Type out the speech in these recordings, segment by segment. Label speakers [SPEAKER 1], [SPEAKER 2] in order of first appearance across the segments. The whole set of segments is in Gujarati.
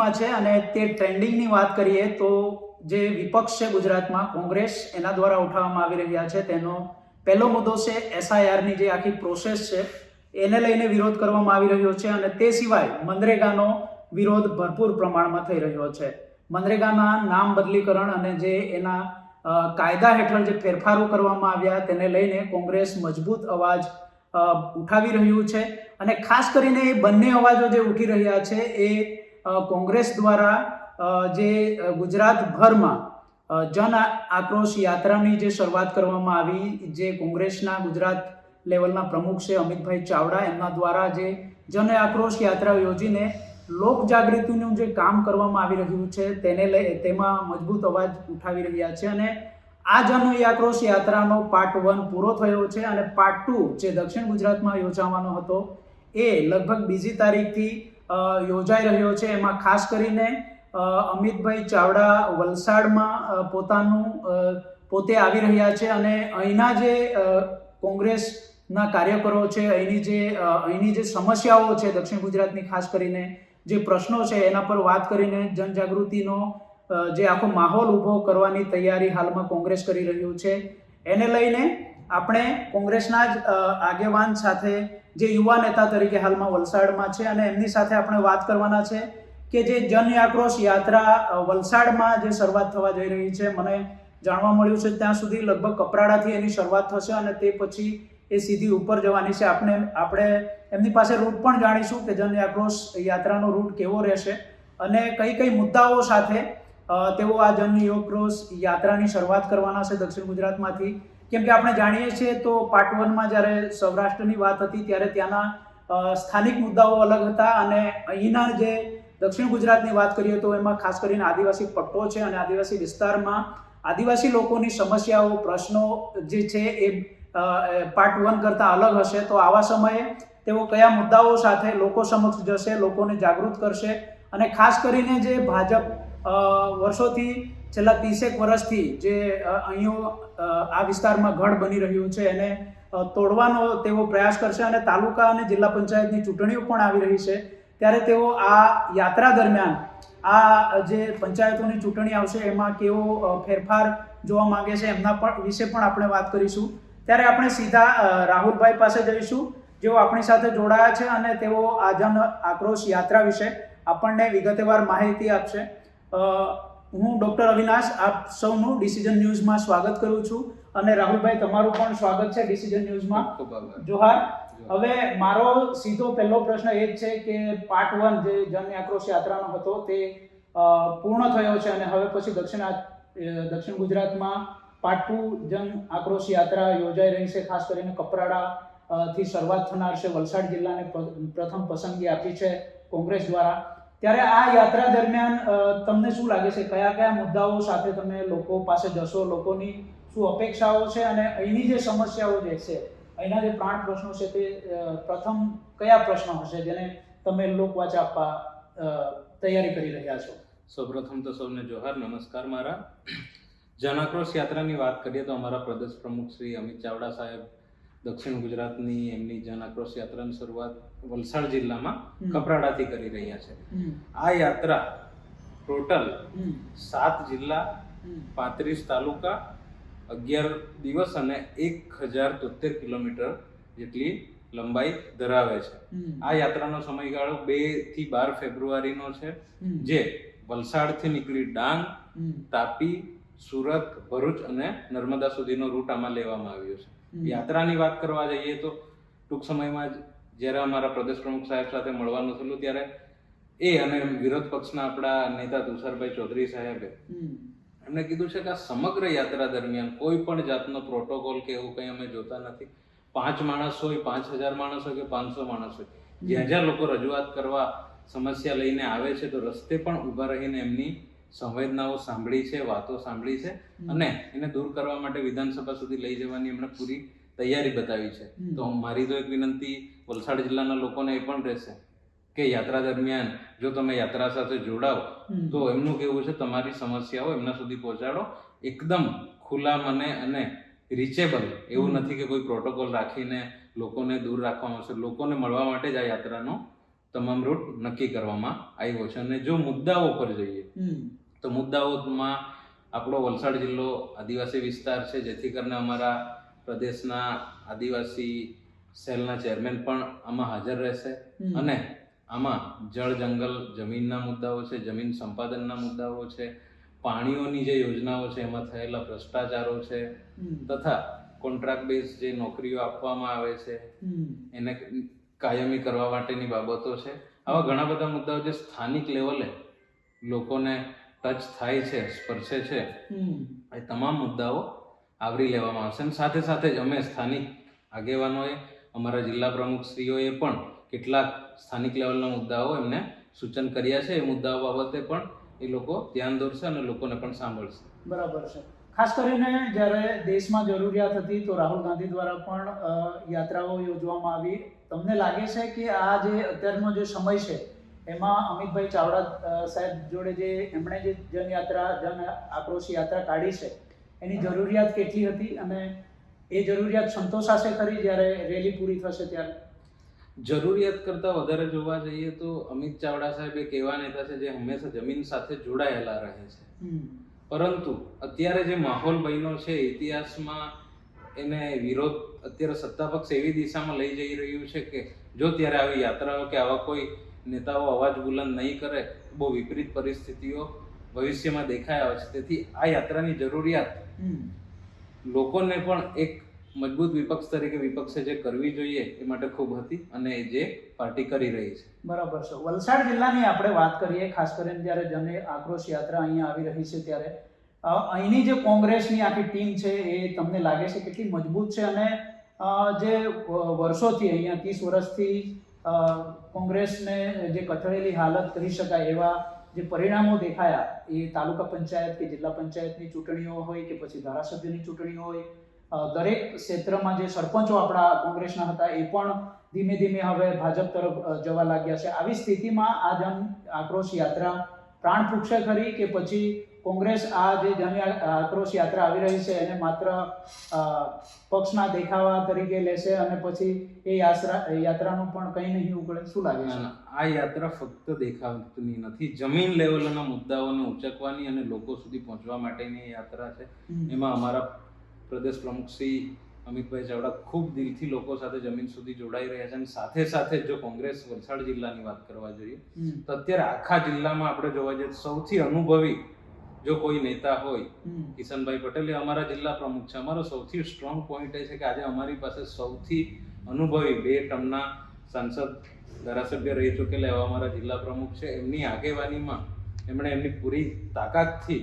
[SPEAKER 1] ટ્રેન્ડિંગમાં છે અને તે ટ્રેન્ડિંગની વાત કરીએ તો જે વિપક્ષ છે ગુજરાતમાં, કોંગ્રેસ એના દ્વારા ઉઠાવવામાં આવી રહ્યા છે. તેનો પહેલો મુદ્દો છે એસઆઈઆરની જે આખી પ્રોસેસ છે, એને લઈને વિરોધ કરવામાં આવી રહ્યો છે અને તે સિવાય મનરેગાનો વિરોધ ભરપૂર પ્રમાણમાં થઈ રહ્યો છે. મનરેગાના નામ બદલીકરણ અને જે એના કાયદા હેઠળ જે ફેરફારો કરવામાં આવ્યા તેને લઈને કોંગ્રેસ મજબૂત અવાજ ઉઠાવી રહ્યું છે. અને ખાસ કરીને એ બંને અવાજો જે ઉઠી રહ્યા છે એ કોંગ્રેસ દ્વારા જે ગુજરાતભરમાં જન આક્રોશ યાત્રાની જે શરૂઆત કરવામાં આવી, જે કોંગ્રેસના ગુજરાત લેવલના પ્રમુખ છે અમિતભાઈ ચાવડા, એમના દ્વારા જે જન આક્રોશ યાત્રા યોજીને લોક જાગૃતિનું જે કામ કરવામાં આવી રહ્યું છે, તેને લઈ, તેમાં મજબૂત અવાજ ઉઠાવી રહ્યા છે અને આ જન આક્રોશ યાત્રાનો પાર્ટ વન પૂરો થયો છે અને પાર્ટ ટુ જે દક્ષિણ ગુજરાતમાં યોજાવાનો હતો, એ લગભગ બીજી તારીખથી યોજાઈ રહ્યો છે. એમાં ખાસ કરીને અમિતભાઈ ચાવડા વલસાડમાં પોતાનું પોતે આવી રહ્યા છે અને અહીંના જે કોંગ્રેસના કાર્યકરો છે, અહીંની જે અહીંની જે સમસ્યાઓ છે દક્ષિણ ગુજરાતની, ખાસ કરીને જે પ્રશ્નો છે એના પર વાત કરીને જનજાગૃતિનો જે આખો માહોલ ઊભો કરવાની તૈયારી હાલમાં કોંગ્રેસ કરી રહ્યું છે. એને લઈને આપણે કોંગ્રેસના જ આગેવાન સાથે જે યુવા નેતા તરીકે હાલમાં વલસાડમાં છે અને એમની સાથે આપણે વાત કરવાના છે કે જે જન આક્રોશ યાત્રા વલસાડમાં જે શરૂઆત થવા જઈ રહી છે, મને જાણવા મળ્યું છે ત્યાં સુધી લગભગ કપરાડાથી એની શરૂઆત થશે અને તે પછી એ સીધી ઉપર જવાની છે. આપણે આપણે એમની પાસે રૂટ પણ જાણીશું કે જન આક્રોશ યાત્રાનો રૂટ કેવો રહેશે અને કઈ કઈ મુદ્દાઓ સાથે તેઓ આ જન યોગ યાત્રાની શરૂઆત કરવાના છે દક્ષિણ ગુજરાતમાંથી. કેમ કે આપણે જાણીએ છીએ તો પાર્ટ વનમાં જ્યારે સૌરાષ્ટ્રની વાત હતી ત્યારે ત્યાંના સ્થાનિક મુદ્દાઓ અલગ હતા અને અહીંના જે દક્ષિણ ગુજરાતની વાત કરીએ તો એમાં ખાસ કરીને આદિવાસી પટ્ટો છે અને આદિવાસી વિસ્તારમાં આદિવાસી લોકોની સમસ્યાઓ, પ્રશ્નો જે છે એ પાર્ટ વન કરતાં અલગ હશે. તો આવા સમયે તેઓ કયા મુદ્દાઓ સાથે લોકો સમક્ષ જશે, લોકોને જાગૃત કરશે અને ખાસ કરીને જે ભાજપ વર્ષોથી છેલ્લા ત્રીસેક વર્ષથી જે અહીંયો આ વિસ્તારમાં ગઢ બની રહ્યું છે એને તોડવાનો તેઓ પ્રયાસ કરશે અને તાલુકા અને જિલ્લા પંચાયતની ચૂંટણીઓ પણ આવી રહી છે. ત્યારે તેઓ આ યાત્રા દરમિયાન, આ જે પંચાયતોની ચૂંટણી આવશે એમાં કેવો ફેરફાર જોવા માંગે છે એમના પણ, વિશે પણ આપણે વાત કરીશું. ત્યારે આપણે સીધા રાહુલભાઈ પાસે જઈશું. જેઓ આપણી સાથે જોડાયા છે અને તેઓ આ જન આક્રોશ યાત્રા વિશે આપણને વિગતવાર માહિતી આપશે. હું ડૉક્ટર અવિનાશ આપ સૌનું ડિસિઝન ન્યૂઝમાં સ્વાગત કરું છું અને રાહુલભાઈ તમારું પણ સ્વાગત છે ડિસિઝન ન્યૂઝમાં. જોહાર હવે મારો સીધો પહેલો પ્રશ્ન એ જ છે કે પાર્ટ વન જે જન આક્રોશ યાત્રાનો હતો તે પૂર્ણ થયો છે અને હવે પછી દક્ષિણ દક્ષિણ ગુજરાતમાં પાર્ટ ટુ જન આક્રોશ યાત્રા યોજાઈ રહી છે ખાસ કરીને કપરાડા થી શરૂઆત થનાર છે વલસાડ જિલ્લાને પ્રથમ પસંદગી આપી છે કોંગ્રેસ દ્વારા. ત્યારે આ યાત્રા દરમિયાન તમને શું લાગે છે? કયા કયા મુદ્દાઓ સાથે તમે લોકો પાસે જશો? લોકોની શું અપેક્ષાઓ છે? અને અહીંની જે સમસ્યાઓ જે છે, અહીંના જે પ્રાણ પ્રશ્નો છે તે પ્રથમ કયા પ્રશ્નો હશે જેને તમે લોકવાચા આપવા તૈયારી કરી રહ્યા છો?
[SPEAKER 2] સૌપ્રથમ તો સૌને જોહાર, નમસ્કાર મારા. જનાક્રોશ યાત્રાની વાત કરીએ તો અમારા પ્રદેશ પ્રમુખ શ્રી અમિત ચાવડા સાહેબ દક્ષિણ ગુજરાતની એમની જનાક્રોશ યાત્રાની શરૂઆત વલસાડ જિલ્લામાં. કપરાડાથી કરી રહ્યા છે. આ યાત્રા ટોટલ સાત જિલ્લા પાંત્રીસ તાલુકા અગિયાર દિવસ અને એક હજાર તોતેર કિલોમીટર જેટલી લંબાઈ ધરાવે છે. આ યાત્રાનો સમયગાળો બેથી બાર ફેબ્રુઆરીનો છે જે વલસાડથી નીકળી ડાંગ તાપી સુરત ભરૂચ અને નર્મદા સુધીનો રૂટ આમાં લેવામાં આવ્યો છે. યાત્રાની વાત કરવા જઈએ તો ટૂંક સમયમાં જ જ્યારે અમારા પ્રદેશ પ્રમુખ સાહેબ સાથે મળવાનું થયું ત્યારે એ અને વિરોધ પક્ષના આપણા નેતા તુષારભાઈ ચૌધરી સાહેબે
[SPEAKER 1] એમને
[SPEAKER 2] એમણે કીધું છે કે આ સમગ્ર યાત્રા દરમિયાન કોઈ પણ જાતનો પ્રોટોકોલ કે એવું કંઈ અમે જોતા નથી. પાંચ માણસ હોય પાંચ હજાર માણસ હોય કે પાંચસો માણસ હોય. જ્યાં જ્યાં લોકો રજૂઆત કરવા સમસ્યા લઈને આવે છે તો રસ્તે પણ ઊભા રહીને એમની સંવેદનાઓ સાંભળી છે વાતો સાંભળી છે અને એને દૂર કરવા માટે વિધાનસભા સુધી લઈ જવાની એમણે પૂરી તૈયારી બતાવી છે. તો મારી તો એક વિનંતી વલસાડ જિલ્લાના લોકોને એ પણ રહેશે કે યાત્રા દરમિયાન જો તમે યાત્રા સાથે જોડાઓ તો એમનું કેવું છે તમારી સમસ્યાઓ એમના સુધી પહોંચાડો. એકદમ ખુલ્લા મને અને રીચેબલ એવું નથી કે કોઈ પ્રોટોકોલ રાખીને લોકોને દૂર રાખવામાં આવશે. લોકોને મળવા માટે જ આ યાત્રાનો તમામ રૂટ નક્કી કરવામાં આવ્યો છે. અને જો મુદ્દાઓ પર જઈએ તો મુદ્દાઓમાં આપણો વલસાડ જિલ્લો આદિવાસી વિસ્તાર છે જેથી કરીને અમારા પ્રદેશના આદિવાસી સેલના ચેરમેન પણ આમાં હાજર રહેશે. અને આમાં જળ જંગલ જમીનના મુદ્દાઓ છે જમીન સંપાદનના મુદ્દાઓ છે પાણીઓની જે યોજનાઓ છે એમાં થયેલા ભ્રષ્ટાચારો છે તથા કોન્ટ્રાક્ટ બેઝ જે નોકરીઓ આપવામાં આવે છે એને કાયમી કરવા માટેની બાબતો છે. આવા ઘણા બધા મુદ્દાઓ જે સ્થાનિક લેવલે લોકોને ટચ થાય છે સ્પર્શે છે એ તમામ મુદ્દાઓ આવરી લેવામાં આવશે. અને સાથે સાથે જ અમે સ્થાનિક આગેવાનોએ અમારા જિલ્લા પ્રમુખશ્રીઓએ પણ કેટલાક સ્થાનિક લેવલના મુદ્દાઓ એમને સૂચન કર્યા છે. એ મુદ્દાઓ બાબતે પણ એ લોકો ધ્યાન દોરશે અને લોકોને પણ સાંભળશે.
[SPEAKER 1] બરાબર છે. ખાસ કરીને જ્યારે દેશમાં જરૂરિયાત હતી તો રાહુલ ગાંધી દ્વારા પણ યાત્રાઓ યોજવામાં આવી. તમને લાગે છે કે આ જે અત્યારનો જે સમય છે એમાં અમિતભાઈ ચાવડા સાહેબ જોડે જે એમણે જે જનયાત્રા જન આક્રોશ યાત્રા કાઢી છે એની જરૂરિયાત કેટલી હતી અને એ જરૂરિયાત સંતોષાશે ખરી જ્યારે રેલી પૂરી થશે ત્યારે?
[SPEAKER 2] જરૂરિયાત કરતાં વધારે જોવા જઈએ તો અમિત ચાવડા સાહેબ એક એવા નેતા છે જે હંમેશા જમીન સાથે જોડાયેલા રહે છે. પરંતુ અત્યારે જે માહોલ બન્યો છે ઇતિહાસમાં એને વિરોધ અત્યારે સત્તાપક્ષ એવી દિશામાં લઈ જઈ રહ્યું છે કે જો ત્યારે આવી યાત્રાઓ કે આવા કોઈ નેતાઓ અવાજ બુલંદ નહીં કરે બહુ વિપરીત પરિસ્થિતિઓ ભવિષ્યમાં દેખાઈ આવે છે. તેથી આ યાત્રાની જરૂરિયાત લોકોને પણ એક મજબૂત વિપક્ષ તરીકે વિપક્ષે જે કરવી જોઈએ એ માટે ખૂબ હતી અને જે પાર્ટી કરી રહી છે.
[SPEAKER 1] બરાબર છે. વલસાડ જિલ્લાની આપણે વાત કરીએ ખાસ કરીને જ્યારે જન આક્રોશ યાત્રા અહીંયા આવી રહી છે ત્યારે અહીંની જે કોંગ્રેસની આખી ટીમ છે એ તમને લાગે છે કેટલી મજબૂત છે અને જે વર્ષોથી અહીંયા ત્રીસ વર્ષથી કોંગ્રેસને જે કથળેલી હાલત કહી શકાય એવા જે પરિણામો દેખાયા, એ તાલુકા પંચાયત કે જિલ્લા પંચાયતની ચૂંટણીઓ હોય કે પછી ધારાસભ્યની ચૂંટણીઓ હોય દરેક ક્ષેત્રમાં જે સરપંચો આપણા કોંગ્રેસના હતા, એ પણ ધીમે ધીમે હવે ભાજપ તરફ જવા લાગ્યા છે. આવી સ્થિતિમાં આ જન આક્રોશ યાત્રા પ્રાણ ફૂંકશે ખરી કે પછી કોંગ્રેસ આ જે આક્રોશ યાત્રા આવી રહી છે એને માત્ર પક્ષના દેખાવા તરીકે લેશે અને પછી એ યાત્રા યાત્રાનું પણ કંઈ નહીં ઉકળે શું લાગે છે?
[SPEAKER 2] આ યાત્રા ફક્ત દેખાવની નથી. જમીન લેવલના મુદ્દાઓને ઉચકવાની અને લોકો સુધી પહોંચવા માટેની યાત્રા છે. એમાં અમારા પ્રદેશ પ્રમુખ શ્રી અમિતભાઈ ચાવડા ખૂબ દિલથી લોકો સાથે જમીન સુધી જોડાઈ રહ્યા છે અને સાથે સાથે જો કોંગ્રેસ વલસાડ જિલ્લાની વાત કરવા જોઈએ તો અત્યારે આખા જિલ્લામાં આપણે જોવા જઈએ સૌથી અનુભવી જો કોઈ નેતા હોય કિશનભાઈ પટેલ એ અમારા જિલ્લા પ્રમુખ છે. અમારો સૌથી સ્ટ્રોંગ પોઈન્ટ એ છે કે આજે અમારી પાસે સૌથી અનુભવી બે ટર્મના સાંસદ ધારાસભ્ય રહી ચૂકેલા એવા અમારા જિલ્લા પ્રમુખ છે. એમની આગેવાનીમાં એમણે એમની પૂરી તાકાતથી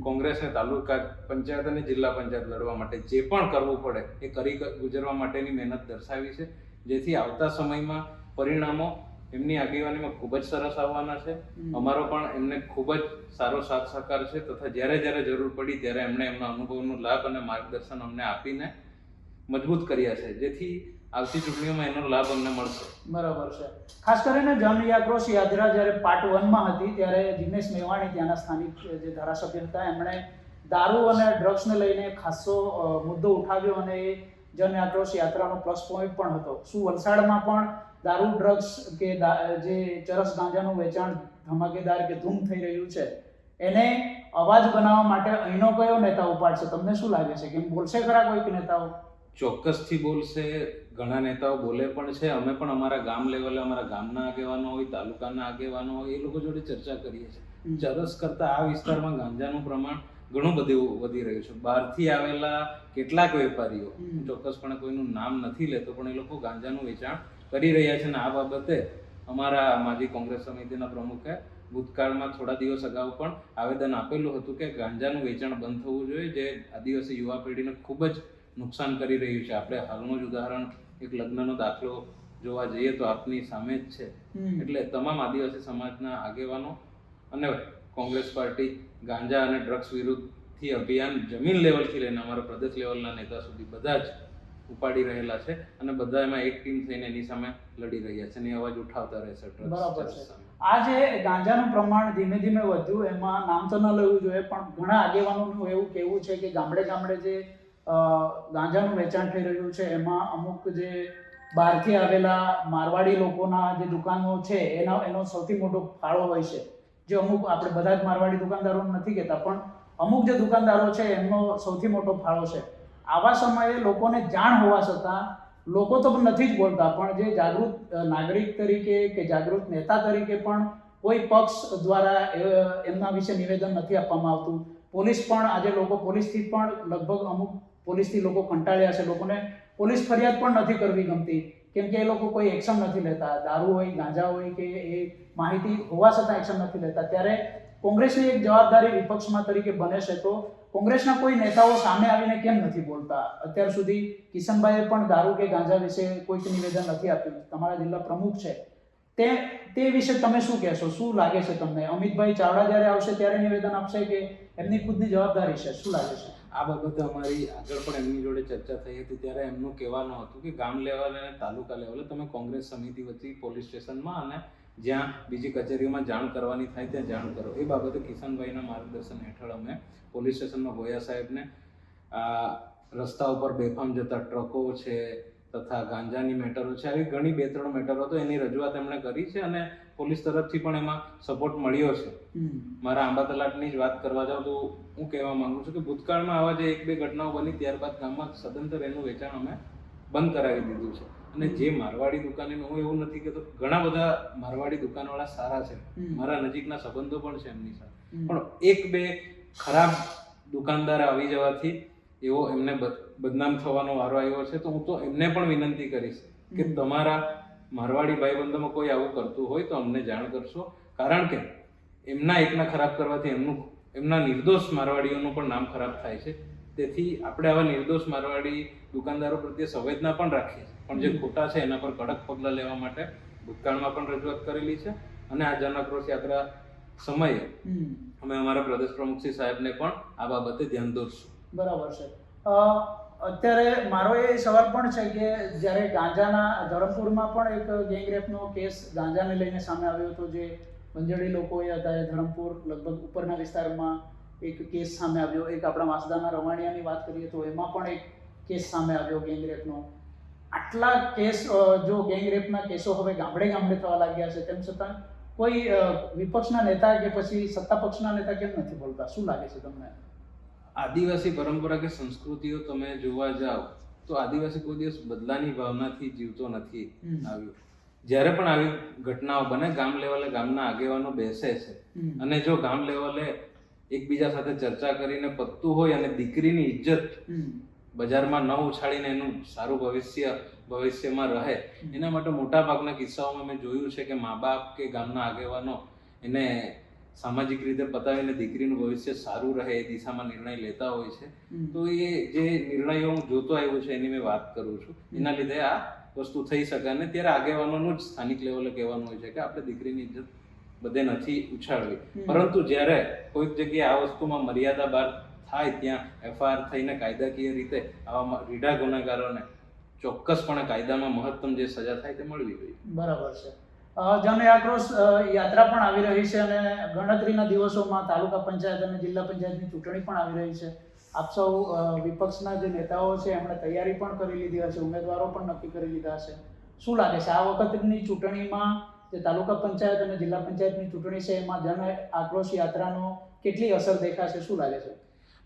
[SPEAKER 2] કોંગ્રેસને તાલુકા પંચાયત અને જિલ્લા પંચાયત લડવા માટે જે પણ કરવું પડે એ કરી ગુજરવા માટેની મહેનત દર્શાવી છે. જેથી આવતા સમયમાં પરિણામો એમની આગેવાનીમાં ખૂબ જ સરસ આવવાના છે. અમારો પણ એમને ખૂબ જ સારો સાથ સહકાર છે તથા જ્યારે જ્યારે જરૂર પડી ત્યારે એમણે એમના અનુભવનો લાભ અને માર્ગદર્શન અમને આપીને મજબૂત કર્યા છે. જેથી આવતી ચૂંટણીઓમાં એનો લાભ અમને મળશે.
[SPEAKER 1] બરાબર છે. ખાસ કરીને જન ક્રોસ યાત્રા જ્યારે પાર્ટ વનમાં હતી ત્યારે દિનેશ મેવાણી ત્યાંના સ્થાનિક જે ધારાસભ્ય હતા એમણે દારૂ અને ડ્રગ્સને લઈને ખાસો મુદ્દો ઉઠાવ્યો અને એ જન આક્રોશ યાત્રાનો પ્લસ પોઈન્ટ પણ હતો. શું વલસાડમાં પણ દારૂ ડ્રગ્સ કે જે ચરસ ગાંજાનું વેચાણ ધમાકેદાર કે ધૂમ થઈ રહ્યું છે એને અવાજ બનાવવા માટે અહીંનો કયો નેતા ઉપાડશે? તમને શું લાગે છે? કેમ બોલશે ખરા કોઈક નેતાઓ?
[SPEAKER 2] ચોક્કસથી બોલશે. ઘણા નેતાઓ બોલે પણ છે. અમે પણ અમારા ગામ લેવલે અમારા ગામના આગેવાનો હોય તાલુકાના આગેવાનો હોય એ લોકો જોડે ચર્ચા કરીએ છીએ. ચરસ કરતાં આ વિસ્તારમાં ગાંજાનું પ્રમાણ ઘણું બધું વધી રહ્યું છે. બહારથી આવેલા કેટલાક વેપારીઓ ચોક્કસપણે કોઈનું નામ નથી લેતો પણ એ લોકો ગાંજાનું વેચાણ કરી રહ્યા છે અને આ બાબતે અમારા માજી કોંગ્રેસ સમિતિના પ્રમુખે ભૂતકાળમાં થોડા દિવસ અગાઉ પણ આવેદન આપેલું હતું કે ગાંજાનું વેચાણ બંધ થવું જોઈએ જે આદિવાસી યુવા પેઢીને ખૂબ જ નુકસાન કરી રહ્યું છે. આપણે હાલનું જ ઉદાહરણ એક લગ્નનો દાખલો જોવા જઈએ તો આપની સામે જ છે. એટલે તમામ આદિવાસી સમાજના આગેવાનો અને કોંગ્રેસ પાર્ટી ગાંજા અને ડ્રગ્સ વિરુદ્ધથી અભિયાન જમીન લેવલથી લઈને અમારા પ્રદેશ લેવલના નેતા સુધી બધા જ ઉપાડી રહેલા છે અને બધા એમાં એક ટીમ થઈને એની સામે લડી રહ્યા છે અને અવાજ ઉઠાવતા રહેશે
[SPEAKER 1] બરાબર છે. આજે ગાંજાનું પ્રમાણ ધીમે ધીમે વધ્યું એમાં નામ તો ન લેવું જોઈએ પણ ઘણા આગેવાનોનું એવું કહેવું છે કે ગામડે ગામડે જે ગાંજાનું વેચાણ થઈ રહ્યું છે એમાં અમુક જે બહારથી આવેલા મારવાડી લોકોના જે દુકાનો છે એનો એનો સૌથી મોટો ફાળો હોય છે જે અમુક આપણે બધા જ મારવાડી દુકાનદારો નથી કહેતા, પણ અમુક જે દુકાનદારો છે, એમનો સૌથી મોટો ફાળો છે. આવા સમયે લોકોને જાણ હોવા છતાં, લોકો તો નથી જ બોલતા, પણ જે જાગૃત નાગરિક તરીકે કે જાગૃત નેતા તરીકે પણ કોઈ પક્ષ દ્વારા એમના વિશે નિવેદન નથી આપવામાં આવતું. પોલીસ પણ, આજે લોકો પોલીસથી પણ લગભગ અમુક પોલીસથી લોકો કંટાળ્યા છે. લોકોને પોલીસ ફરિયાદ પણ નથી કરવી ગમતી. કેમ કે એ લોકો કોઈ એક્શન નથી લેતા. દારૂ હોય, ગાંજા હોય કે એ માહિતી હોવા છતાં એક્શન નથી લેતા. ત્યારે કોંગ્રેસની એક જવાબદારી વિપક્ષમાં તરીકે બને છે. તો કોંગ્રેસના કોઈ નેતાઓ સામે આવીને કેમ નથી બોલતા? અત્યાર સુધી કિશનભાઈએ પણ દારૂ કે ગાંજા વિશે કોઈક નિવેદન નથી આપ્યું. તમારા જિલ્લા પ્રમુખ છે. તે તે વિશે તમે શું કહેશો? શું લાગે છે તમને? અમિતભાઈ ચાવડા જ્યારે આવશે ત્યારે નિવેદન આપશે કે એમની ખુદની જવાબદારી છે? શું લાગે છે?
[SPEAKER 2] આ બાબતે અમારી આગળ પણ એમની જોડે ચર્ચા થઈ હતી. ત્યારે એમનું કહેવાનું હતું કે ગામ લેવલે અને તાલુકા લેવલે તમે કોંગ્રેસ સમિતિ વચ્ચે પોલીસ સ્ટેશનમાં અને જ્યાં બીજી કચેરીઓમાં જાણ કરવાની થાય ત્યાં જાણ કરો. એ બાબતે કિશનભાઈના માર્ગદર્શન હેઠળ અમે પોલીસ સ્ટેશનમાં ગોયા સાહેબને રસ્તા ઉપર બેફામ જતા ટ્રકો છે તથા ગાંજાની મેટરો છે. આવી ઘણી બે ત્રણ મેટરો તો એની રજૂઆત એમણે કરી છે અને પોલીસ તરફથી પણ એમાં સપોર્ટ મળ્યો છે. મારા આંબા તલાટની જ વાત કરવા જાઉં તો હું કહેવા માંગુ છું કે ભૂતકાળમાં આવા જે એક બે ઘટનાઓ બની ત્યારબાદ ગામમાં સદંતર એનું વેચાણ અમે બંધ કરાવી દીધું છે. અને જે મારવાડી દુકાને હું એવું નથી કે ઘણા બધા મારવાડી દુકાનવાળા સારા છે. મારા નજીકના સંબંધો પણ છે એમની સાથે. પણ એક બે ખરાબ દુકાનદાર આવી જવાથી એવો એમને બદનામ થવાનો વારો આવ્યો છે તો હું તો એમને પણ વિનંતી કરીશ કે તમારા મારવાડી ભાઈબંધોમાં કોઈ આવું કરતું હોય તો અમને જાણ કરશો. કારણ કે એમના એકના ખરાબ કરવાથી એમનું એમના નિર્દોષ મારવાડીઓનું પણ નામ ખરાબ થાય છે. તેથી આપણે આવા નિર્દોષ મારવાડી દુકાનદારો પ્રત્યે સંવેદના પણ રાખીએ છીએ. પણ જે ખોટા છે એના પર કડક પગલાં લેવા માટે ભૂતકાળમાં પણ રજૂઆત કરેલી છે. અને આ જનક્રોશ યાત્રા સમયે અમે અમારા પ્રદેશ પ્રમુખ શ્રી સાહેબને પણ આ બાબતે ધ્યાન દોરશું.
[SPEAKER 1] બરાબર છે. અત્યારે મારો એ સવાલ પણ છે કે જ્યારે ગાંજાના, ધરમપુરમાં પણ એક ગેંગરેપનો કેસ ગાંજાને લઈને સામે આવ્યો હતો જે બંજડી લોકોએ હતા એ ધરમપુર લગભગ ઉપરના વિસ્તારમાં એક કેસ સામે આવ્યો. એક આપણા વાસદાના રવાણિયાની વાત કરીએ તો એમાં પણ એક કેસ સામે આવ્યો ગેંગરેપનો આટલા કેસ જો ગેંગરેપના કેસો હવે ગામડે ગામડે થવા લાગ્યા છે, તેમ છતાં કોઈ વિપક્ષના નેતા કે પછી સત્તા પક્ષના નેતા કેમ નથી બોલતા? શું લાગે છે તમને?
[SPEAKER 2] આદિવાસી પરંપરા કે સંસ્કૃતિઓ તમે જોવા જાઓ તો આદિવાસી કોઈ દિવસ બદલાની ભાવનાથી જીવતો નથી આવ્યો. જ્યારે પણ આવી ઘટનાઓ બને ગામ લેવલે ગામના આગેવાનો બેસે છે. અને જો ગામ લેવલે એકબીજા સાથે ચર્ચા કરીને પતતું હોય અને દીકરીની ઇજ્જત બજારમાં ન ઉછાળીને એનું સારું ભવિષ્ય ભવિષ્યમાં રહે એના માટે મોટા ભાગના કિસ્સાઓમાં મેં જોયું છે કે મા બાપ કે ગામના આગેવાનો એને સામાજિક રીતે પતાવીને દીકરીનું ભવિષ્ય સારું રહે એ દિશામાં નિર્ણય લેતા હોય છે. તો એ જે નિર્ણયો હું જોતો આવ્યો છે એની મેં વાત કરું છું. એના લીધે આ વસ્તુ થઈ શકે અને ત્યારે આગેવાનોનું જ સ્થાનિક લેવલે કહેવાનું હોય છે કે આપણે દીકરીની ઇજ્જત બધે નથી ઉછાળવી. પરંતુ જ્યારે કોઈક જગ્યાએ આ વસ્તુમાં મર્યાદા બહાર થાય ત્યાં એફઆઈઆર થઈને કાયદાકીય રીતે આવા રીઢા ગુનેગારોને ચોક્કસપણે કાયદામાં મહત્તમ જે સજા થાય તે મળવી જોઈએ.
[SPEAKER 1] બરાબર છે. જન આક્રોશ યાત્રા પણ આવી રહી છે અને ગણતરીના દિવસોમાં તાલુકા પંચાયત અને જિલ્લા પંચાયતની ચૂંટણી પણ આવી રહી છે. આપ સૌ વિપક્ષના જે નેતાઓ છે, એમણે તૈયારી પણ કરી લીધી હશે, ઉમેદવારો પણ નક્કી કરી લીધા હશે. શું લાગે છે, આ વખતની ચૂંટણીમાં જે તાલુકા પંચાયત અને જિલ્લા પંચાયતની ચૂંટણી છે, એમાં જન આક્રોશ યાત્રાનો કેટલી અસર દેખાશે, શું લાગે છે?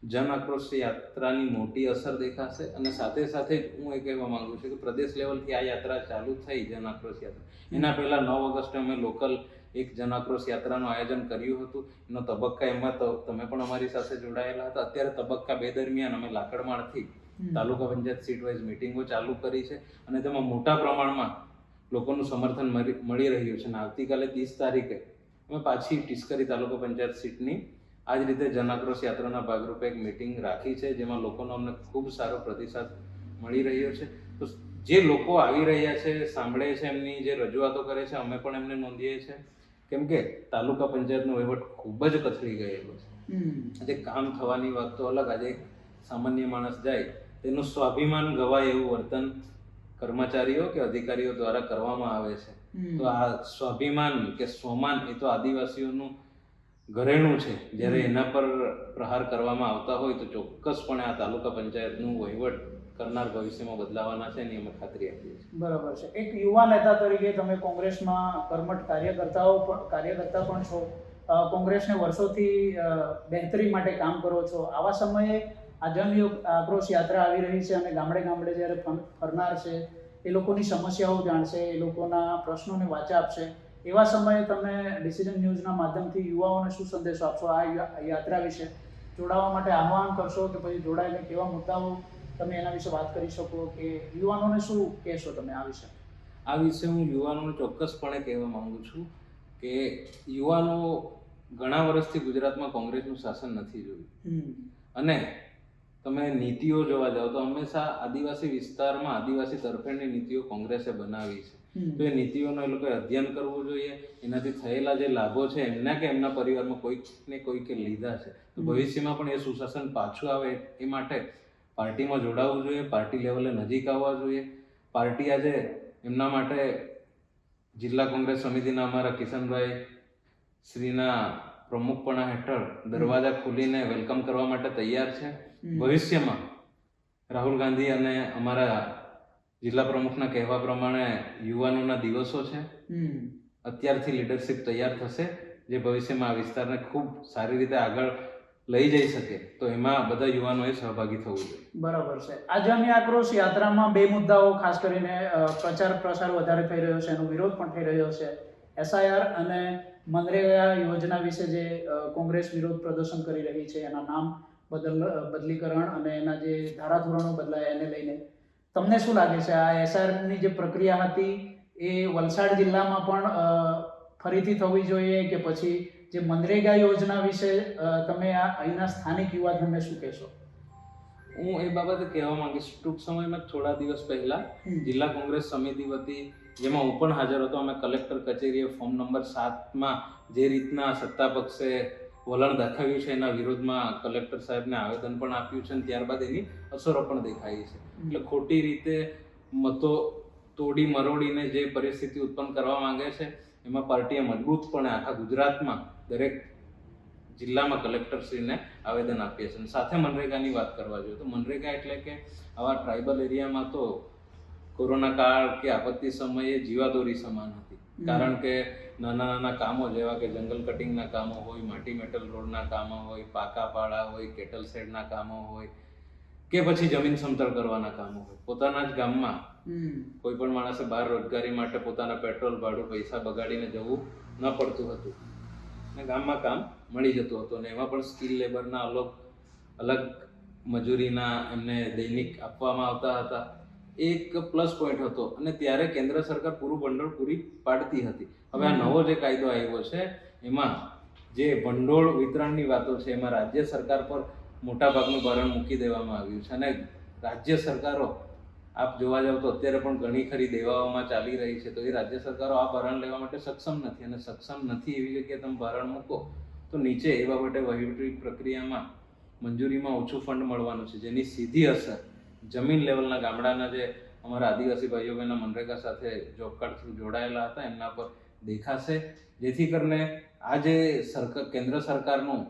[SPEAKER 2] જન આક્રોશ યાત્રાની મોટી અસર દેખાશે અને સાથે સાથે જ હું એ કહેવા માંગુ છું કે પ્રદેશ લેવલથી આ યાત્રા ચાલુ થઈ જન આક્રોશ યાત્રા. એના પહેલા નવ ઓગસ્ટે અમે લોકલ એક જન આક્રોશ યાત્રાનું આયોજન કર્યું હતું. એનો તબક્કા એમાં તો તમે પણ અમારી સાથે જોડાયેલા હતા. અત્યારે તબક્કા બે દરમિયાન અમે લાકડમાળથી તાલુકા પંચાયત સીટ વાઇઝ મિટિંગો ચાલુ કરી છે અને તેમાં મોટા પ્રમાણમાં લોકોનું સમર્થન મળી મળી રહ્યું છે. અને આવતીકાલે ત્રીસ તારીખે અમે પાછી ટીસ્કરી તાલુકા પંચાયત સીટની આ જ રીતે જનાક્રોશ યાત્રાના ભાગરૂપે એક મિટિંગ રાખી છે જેમાં લોકોનો અમને ખૂબ સારો પ્રતિસાદ મળી રહ્યો છે. તો જે લોકો આવી રહ્યા છે સાંભળે છે એમની જે રજૂઆતો કરે છે અમે પણ એમને નોંધીએ છીએ કેમ કે તાલુકા પંચાયતનો વહીવટ ખૂબ જ કથળી ગયેલો છે. આજે કામ થવાની વાત તો અલગ આજે સામાન્ય માણસ જાય તેનું સ્વાભિમાન ગવાય એવું વર્તન કર્મચારીઓ કે અધિકારીઓ દ્વારા કરવામાં આવે છે. તો આ સ્વાભિમાન કે સ્વમાન એ તો આદિવાસીઓનું ઘરેણું છે જ્યારે એના પર પ્રહાર કરવામાં આવતા હોય તો ચોક્કસપણે આ તાલુકા પંચાયતનું વહીવટ કરનાર ભવિષ્યમાં બદલાવાના છે એની અમે ખાતરી આપીએ છીએ.
[SPEAKER 1] બરાબર છે. એક યુવા નેતા તરીકે તમે કોંગ્રેસમાં કર્મઠ કાર્યકર્તાઓ પણ કાર્યકર્તા પણ છો. કોંગ્રેસને વર્ષોથી બહેતરી માટે કામ કરો છો. આવા સમયે આ જનયુગ આક્રોશ યાત્રા આવી રહી છે અને ગામડે ગામડે જ્યારે ફરનાર છે એ લોકોની સમસ્યાઓ જાણશે એ લોકોના પ્રશ્નોને વાચા આપશે. એવા સમયે તમે ડિસિઝન ન્યૂઝના માધ્યમથી યુવાઓને શું સંદેશો આપશો આ યાત્રા વિશે? જોડાવા માટે આહવાન કરશો કે પછી જોડાઈને કેવા મુદ્દાઓ તમે એના વિશે વાત કરી શકો કે યુવાનોને શું કહેશો તમે આ વિશે?
[SPEAKER 2] આ વિશે હું યુવાનોને ચોક્કસપણે કહેવા માંગુ છું કે યુવાનો ઘણા વર્ષથી ગુજરાતમાં કોંગ્રેસનું શાસન નથી જોયું. અને તમે નીતિઓ જોવા જાઓ તો હંમેશા આદિવાસી વિસ્તારમાં આદિવાસી તરફેણની નીતિઓ કોંગ્રેસે બનાવી છે. તો એ નીતિઓનો એ લોકોએ અધ્યયન કરવું જોઈએ. એનાથી થયેલા જે લાભો છે એમના કે એમના પરિવારમાં કોઈક ને કોઈકે લીધા છે. તો. ભવિષ્યમાં પણ એ સુશાસન પાછું આવે એ માટે પાર્ટીમાં જોડાવવું જોઈએ પાર્ટી લેવલે નજીક આવવા જોઈએ. પાર્ટી આજે એમના માટે જિલ્લા કોંગ્રેસ સમિતિના અમારા કિશનભાઈ શ્રીના પ્રમુખપણા હેઠળ દરવાજા ખોલીને વેલકમ કરવા માટે તૈયાર છે. ભવિષ્યમાં રાહુલ ગાંધી અને અમારા જિલ્લા પ્રમુખના કહેવા પ્રમાણે યુવાનોના દિવસો છે. અત્યારથી લીડરશિપ તૈયાર થશે. જે ભવિષ્યમાં આ વિસ્તારને ખૂબ સારી રીતે આગળ લઈ જઈ શકે તો એમાં બધા યુવાનોએ સહભાગી થવું જોઈએ.
[SPEAKER 1] બરાબર છે. આજે અમે આક્રોશ યાત્રામાં બે મુદ્દાઓ ખાસ કરીને પ્રચાર પ્રસાર વધારે થઈ રહ્યો છે એનો વિરોધ પણ થઈ રહ્યો છે. એસઆઈઆર અને મનરેગા યોજના વિશે જે કોંગ્રેસ વિરોધ પ્રદર્શન કરી રહી છે એના નામ બદલ બદલીકરણ અને એના જે ધારાધોરણો બદલાયા એને લઈને તમને શું લાગે છે? આ એસઆરની જે પ્રક્રિયા હતી એ વલસાડ જિલ્લામાં પણ ફરીથી થવી જોઈએ કે પછી જે મનરેગા યોજના વિશે તમે આ અહીંના સ્થાનિક યુવાધનને શું કહેશો?
[SPEAKER 2] હું એ બાબતે કહેવા માંગીશ ટૂંક સમયમાં થોડા દિવસ પહેલા જિલ્લા કોંગ્રેસ સમિતિ વતી જેમાં હું પણ હાજર હતો અમે કલેક્ટર કચેરીએ ફોર્મ નંબર સાતમાં જે રીતના સત્તા પક્ષે વલણ દાખવ્યું છે એના વિરોધમાં કલેક્ટર સાહેબને આવેદન પણ આપ્યું છે અને ત્યારબાદ એની અસરો પણ દેખાઈ છે. એટલે ખોટી રીતે મતો તોડી મરોડીને જે પરિસ્થિતિ ઉત્પન્ન કરવા માંગે છે, એમાં પાર્ટીએ મજબૂતપણે આખા ગુજરાતમાં દરેક જિલ્લામાં કલેક્ટરશ્રીને આવેદન આપીએ છીએ. સાથે મનરેગાની વાત કરવા જોઈએ તો મનરેગા એટલે કે આવા ટ્રાઇબલ એરિયામાં તો કોરોના કાળ કે આપત્તિ સમયે જીવાદોરી સમાન હતી. કારણ કે નાના નાના કામો જેવા કે જંગલ કટિંગના કામો હોય માટી મેટલ રોડના કામો હોય પાકા પાડા હોય કેટલ શેડના કામો હોય કે પછી જમીન સમતળ કરવાના કામો હોય. પોતાના જ ગામમાં કોઈ પણ માણસે બહાર રોજગારી માટે પોતાના પેટ્રોલ ભાડું પૈસા બગાડીને જવું ન પડતું હતું. અને ગામમાં કામ મળી જતું હતું અને એમાં પણ સ્કિલ લેબરના અલગ અલગ મજૂરીના એમને દૈનિક આપવામાં આવતા હતા. એક પ્લસ પોઈન્ટ હતો અને ત્યારે કેન્દ્ર સરકાર પૂરું ભંડોળ પૂરી પાડતી હતી. હવે આ નવો જે કાયદો આવ્યો છે એમાં જે ભંડોળ વિતરણની વાતો છે એમાં રાજ્ય સરકાર પર મોટા ભાગનું ભારણ મૂકી દેવામાં આવ્યું છે અને રાજ્ય સરકારો આપ જોવા જાવ તો અત્યારે પણ ઘણી ખરી દેવાઓમાં ચાલી રહી છે તો એ રાજ્ય સરકારો આ ભારણ લેવા માટે સક્ષમ નથી અને સક્ષમ નથી એવી જગ્યાએ તમે ભારણ મૂકો તો નીચે એ બાબતે વહીવટી પ્રક્રિયામાં મંજૂરીમાં ઓછું ફંડ મળવાનું છે જેની સીધી અસર જમીન લેવલના ગામડાના જે અમારા આદિવાસી ભાઈઓ બહેનો મનરેગા સાથે જોબ કાર્ડ થ્રુ જોડાયેલા હતા, એમના પર દેખાશે. જેથી કરીને આ જે સરકાર, કેન્દ્ર સરકારનું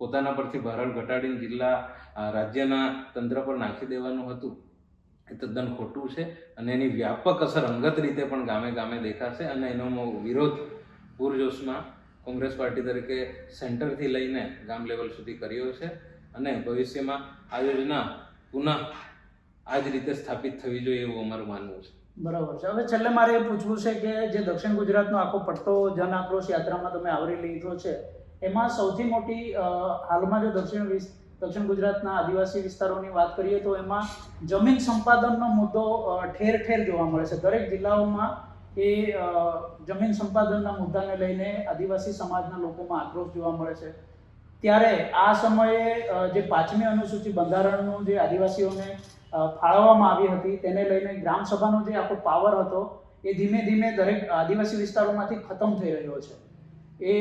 [SPEAKER 2] પોતાના પરથી ભારણ ઘટાડીને જિલ્લા રાજ્યના તંત્ર પર નાખી દેવાનું હતું, એ તદ્દન ખોટું છે. અને એની વ્યાપક અસર અંગત રીતે પણ ગામે ગામે દેખાશે અને એનો વિરોધ પૂરજોશમાં કોંગ્રેસ પાર્ટી તરીકે સેન્ટરથી લઈને ગામ લેવલ સુધી કર્યો છે. અને ભવિષ્યમાં આ યોજના પુનઃ આ જ રીતે સ્થાપિત થવી જોઈએ એવું અમારું માનવું છે.
[SPEAKER 1] બરાબર છે. હવે છેલ્લે મારે એ પૂછવું છે કે જે દક્ષિણ ગુજરાતનો આખો પટ્ટો જન આક્રોશ યાત્રામાં તમે આવરી લીધો છે, એમાં સૌથી મોટી હાલમાં જો દક્ષિણ દક્ષિણ ગુજરાતના આદિવાસી વિસ્તારોની વાત કરીએ તો એમાં જમીન સંપાદનનો મુદ્દો ઠેર ઠેર જોવા મળે છે. દરેક જિલ્લાઓમાં એ જમીન સંપાદનના મુદ્દાને લઈને આદિવાસી સમાજના લોકોમાં આક્રોશ જોવા મળે છે. ત્યારે આ સમયે જે પાંચમી અનુસૂચિ બંધારણનું જે આદિવાસીઓને ફાળવવામાં આવી હતી, તેને લઈને ગ્રામ સભાનો જે આખો પાવર હતો, એ ધીમે ધીમે દરેક આદિવાસી વિસ્તારોમાંથી ખતમ થઈ રહ્યો છે. એ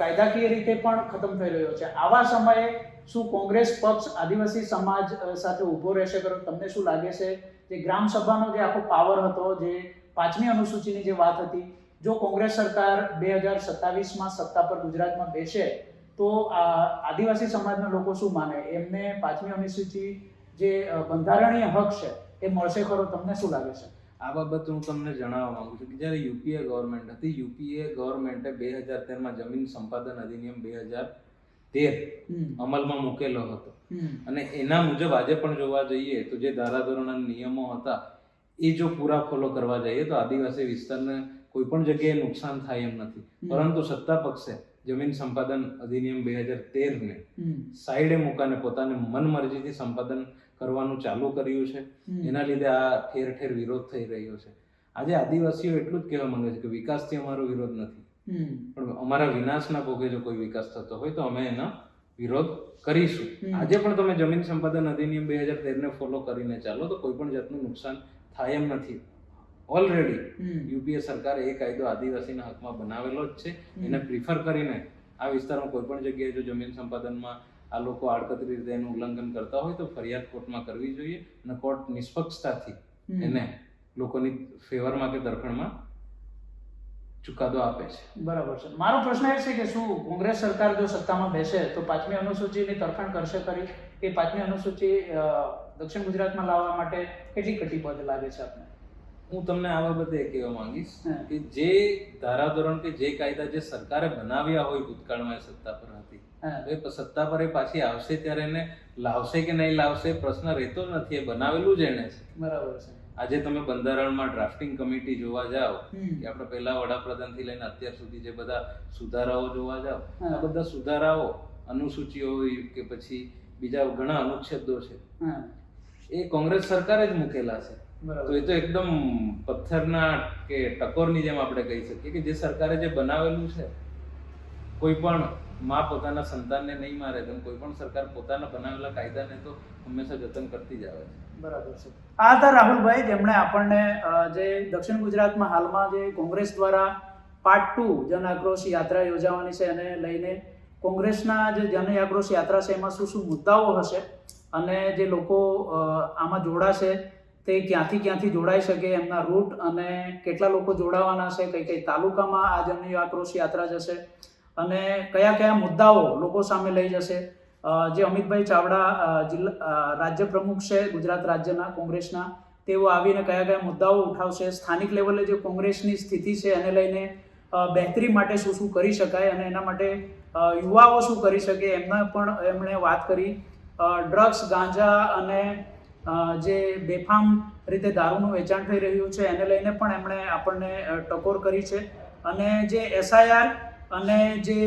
[SPEAKER 1] કાયદાકીય રીતે પણ ખતમ થઈ રહ્યો છે. આવા સમયે શું કોંગ્રેસ પક્ષ આદિવાસી સમાજ સાથે ઊભો રહેશે? કરો તમને શું લાગે છે જે ગ્રામ સભાનો જે આખો પાવર હતો, જે પાંચમી અનુસૂચિની જે વાત હતી, જો કોંગ્રેસ સરકાર બે હજાર સત્તાવીસમાં સત્તા પર ગુજરાતમાં બેસે તો આદિવાસી સમાજના લોકો શું માને? એમને પાંચમી અનુસૂચિ જે બંધારણીય હક છે એ મળશે ખરો? તમને શું લાગે છે?
[SPEAKER 2] આ બાબત હું તમને જણાવવા માંગુ છું કે જ્યારે યુપીએ ગવર્મેન્ટ હતી યુપીએ ગવર્મેન્ટે બે હજાર તેરમાં જમીન સંપાદન અધિનિયમ બે હજાર તેર અમલમાં મૂકેલો હતો. અને એના મુજબ આજે પણ જોવા જઈએ તો જે ધારાધોરણ નિયમો હતા એ જો પૂરા ફોલો કરવા જઈએ તો આદિવાસી વિસ્તારને કોઈ પણ જગ્યાએ નુકસાન થાય એમ નથી. પરંતુ સત્તા પક્ષે જમીન સંપાદન અધિનિયમ બે હજાર તેરને સાઈડે મૂકાને પોતાને મનમરજીથી સંપાદન કરવાનું ચાલુ કર્યું છે. એના લીધે આ ઠેર ઠેર વિરોધ થઈ રહ્યો છે. આજે આદિવાસીઓ એટલું જ કહેવા માંગે છે કે વિકાસથી અમારો વિરોધ નથી. પણ અમારા વિનાશના ભોગે જો કોઈ વિકાસ થતો હોય તો અમે એનો વિરોધ કરીશું. આજે પણ તમે જમીન સંપાદન અધિનિયમ બે હજાર તેરને ફોલો કરીને ચાલો તો કોઈ પણ જાતનું નુકસાન થાય એમ નથી. ઓલરેડી યુપીએ સરકારે એ કાયદો આદિવાસીના હકમાં બનાવેલો જ છે. એને પ્રિફર કરીને આ વિસ્તારમાં કોઈ પણ જગ્યાએ જો જમીન સંપાદનમાં આ લોકો આડકતરી રીતે એનું ઉલ્લંઘન કરતા હોય તો ફરિયાદ કોર્ટમાં કરવી જોઈએ અને કોર્ટ નિષ્પક્ષતાથી એને લોકોની ફેવરમાં કે તરફેણમાં ચુકાદો આપે છે.
[SPEAKER 1] બરાબર છે. મારો પ્રશ્ન એ છે કે શું કોંગ્રેસ સરકાર જો સત્તામાં બેસે તો પાંચમી અનુસૂચિની તરફેણ કરશે કરી એ પાંચમી અનુસૂચિ દક્ષિણ ગુજરાતમાં લાવવા માટે કેટલી કટિબદ્ધ લાગે છે આપને?
[SPEAKER 2] હું તમને આ બાબતે એ કહેવા માંગીશ કે જે ધારાધોરણ કે જે કાયદા જે સરકારે બનાવ્યા હોય ભૂતકાળમાં સત્તા પર હતી. સત્તા પર એ પાછી આવશે ત્યારે એને લાવશે કે નહીં લાવશે પ્રશ્ન રહેતો નથી. એ બનાવેલું જ એને છે.
[SPEAKER 1] બરાબર છે.
[SPEAKER 2] આજે તમે બંધારણમાં ડ્રાફ્ટિંગ કમિટી જોવા જાઓ કે આપણે પહેલા વડાપ્રધાનથી લઈને અત્યાર સુધી જે બધા સુધારાઓ જોવા જાઓ આ બધા સુધારાઓ અનુસૂચિઓ હોય કે પછી બીજા ઘણા અનુચ્છેદો છે. એ કોંગ્રેસ સરકારે જ મૂકેલા છે. તો એ તો એકદમ પથ્થરના કે ટકોરની જેમ આપણે કહી શકીએ કે જે સરકારે જે બનાવેલું છે કોઈ પણ માં પોતાના સંતાનને નહીં મારે તેમ કોઈ પણ સરકાર પોતાના બનાવેલા કાયદાને તો હંમેશા જતન કરતી જ આવે છે.
[SPEAKER 1] બરાબર છે. આ હતા રાહુલભાઈ જેમણે આપણને જે દક્ષિણ ગુજરાતમાં હાલમાં જે કોંગ્રેસ દ્વારા પાર્ટ ટુ જન આક્રોશ યાત્રા યોજાવાની છે એને લઈને કોંગ્રેસના જે જન આક્રોશ યાત્રા છે એમાં શું શું મુદ્દાઓ હશે અને જે લોકો આમાં જોડાશે તે ક્યાંથી ક્યાંથી જોડાઈ શકે, એમના રૂટ અને કેટલા લોકો જોડાવાના છે, કઈ કઈ તાલુકામાં આ જન આક્રોશ યાત્રા જશે અને કયા કયા મુદ્દાઓ લોકો સામે લઈ જશે. જે અમિતભાઈ ચાવડા જિલ્લા રાજ્ય પ્રમુખ છે, ગુજરાત રાજ્યના કોંગ્રેસના, તેઓ આવીને કયા કયા મુદ્દાઓ ઉઠાવશે, સ્થાનિક લેવલે જે કોંગ્રેસની સ્થિતિ છે એને લઈને બહેતરી માટે શું શું કરી શકાય અને એના માટે યુવાઓ શું કરી શકે, એમના પણ એમણે વાત કરી. ડ્રગ્સ, ગાંજા અને જે બેફામ રીતે દારૂનું વેચાણ થઈ રહ્યું છે, એને લઈને પણ એમણે આપણને ટકોર કરી છે. અને જે એસઆઈઆર અને જે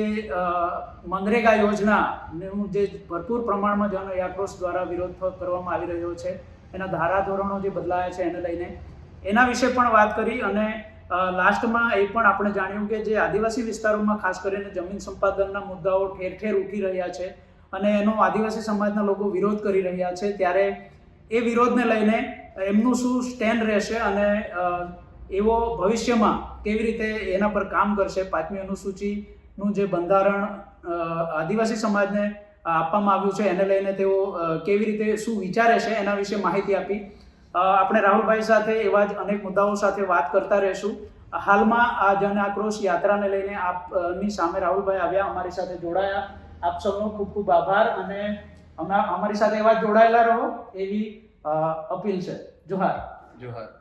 [SPEAKER 1] મનરેગા યોજનાનું જે ભરપૂર પ્રમાણમાં જન યાક્રોશ દ્વારા વિરોધ કરવામાં આવી રહ્યો છે, એના ધારાધોરણો જે બદલાયા છે એને લઈને. એના વિશે પણ વાત કરી અને લાસ્ટમાં એ પણ આપણે જાણ્યું કે જે આદિવાસી વિસ્તારોમાં ખાસ કરીને જમીન સંપાદનના મુદ્દાઓ ઠેર ઠેર ઉઠી રહ્યા છે અને એનો આદિવાસી સમાજના લોકો વિરોધ કરી રહ્યા છે, ત્યારે એ વિરોધને લઈને એમનું શું સ્ટેન્ડ રહેશે અને એવો ભવિષ્યમાં કેવી રીતે એના પર કામ કરશે, પાંચમી અનુસૂચિનું જે બંધારણ આદિવાસી સમાજને આપવામાં આવ્યું છે, એને લઈને તેઓ કેવી રીતે શું વિચારે છે એના વિશે માહિતી આપી. આપણે રાહુલભાઈ સાથે એવા જ અનેક મુદ્દાઓ સાથે વાત કરતા રહીશું. હાલમાં આ જન આક્રોશ યાત્રાને લઈને આપની સામે રાહુલભાઈ આવ્યા, અમારી સાથે જોડાયા. આપ સૌનો ખૂબ ખૂબ આભાર અને અમા- અમારી સાથે એવા જોડાયેલા રહો એવી અપીલ છે. જોહાર.
[SPEAKER 2] જોહાર.